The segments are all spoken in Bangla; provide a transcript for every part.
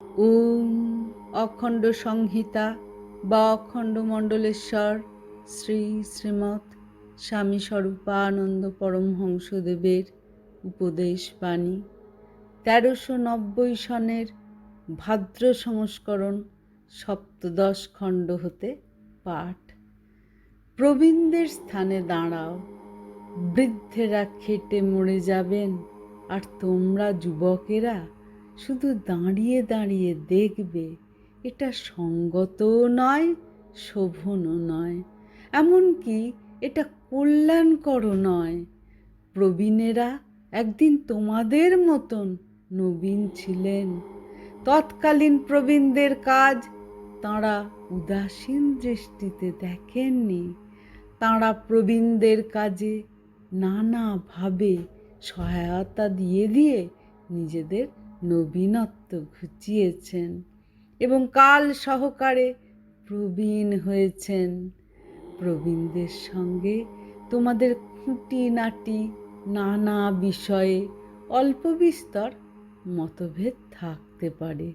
ওম অখণ্ড সংহিতা বা অখণ্ড মণ্ডলেশ্বর শ্রী শ্রীমৎ স্বামী স্বরূপানন্দ পরমহংসদেবের উপদেশ বাণী। তেরোশো নব্বই সনের ভাদ্র সংস্করণ সপ্তদশ খণ্ড হতে পাঠ। প্রবীণদের স্থানে দাঁড়াও। বৃদ্ধেরা খেটে মরে যাবেন। আর তোমরা যুবকেরা শুধু দাঁড়িয়ে দাঁড়িয়ে দেখবে, এটা সঙ্গতও নয় শোভনও নয়। এমনকি এটা কল্যাণকরও নয়। প্রবীণেরা একদিন তোমাদের মতন নবীন ছিলেন। তৎকালীন প্রবীণদের কাজ তাঁরা উদাসীন দৃষ্টিতে দেখেননি। তাঁরা প্রবীণদের কাজে নানাভাবে সহায়তা দিয়ে দিয়ে নিজেদের নবীনত্ব ঘুচিয়েছেন এবং কাল সহকারে প্রবীণ হয়েছেন। প্রবীণদের সঙ্গে তোমাদের খুঁটিনাটি নানা বিষয়ে অল্প বিস্তর মতভেদ থাকতে পারে।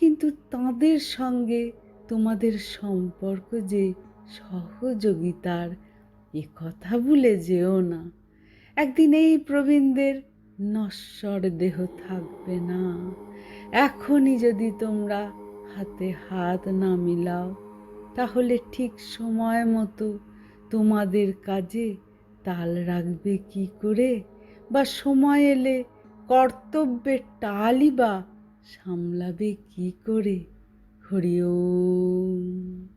কিন্তু তাঁদের সঙ্গে তোমাদের সম্পর্ক যে সহযোগিতার, এ কথা ভুলে যেও না। একদিন এই প্রবীণদের নশ্বর দেহ থাকবে না। এখনই যদি তোমরা হাতে হাত না মিলাও, তাহলে ঠিক সময় মতো তোমাদের কাজে তাল রাখবে কি করে? বা সময় এলে কর্তব্যের টালই বা সামলাবে কি করে? হরি ওম।